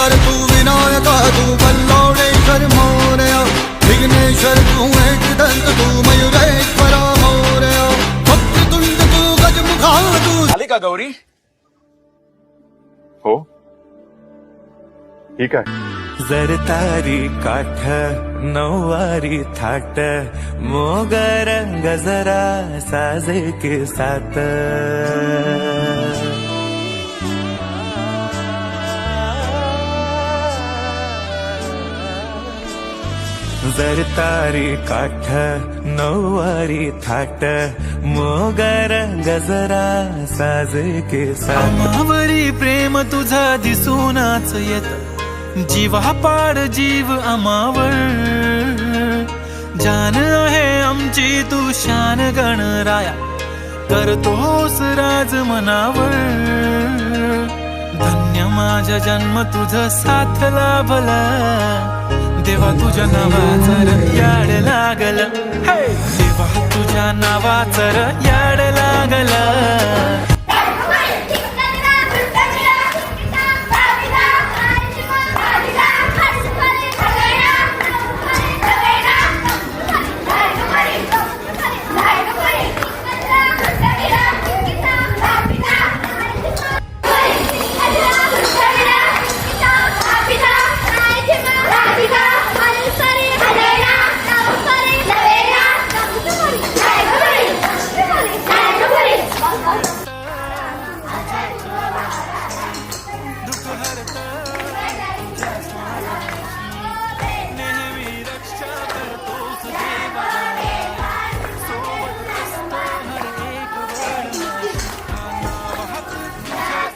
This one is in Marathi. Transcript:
शंकर तू विनायका तू बल्लाळेश्वर मोरया। विघ्नेश्वर तू एकदंत तू मयुरेश्वरा मोरया। भक्ततुंड तू गजमुखा तू आली का गौरी? हो। ठीक आहे. जर तारी काठ नऊवारी थाट मोगर गजरा साजे के साथ. जर तारी काठ नऊवारी थाट मोगर गजरा साजे के सामावरी प्रेम तुझा दिसूनच येत जीवा पाड जीव अमावर जान आहे आमची तू शान गणराया करतोस राज मनावर धन्य माझा जन्म तुझ साथ लाभला. तुझ्या नावाचा र याड लागल. हे देवा तुझ्या नावाचा र याड लागला.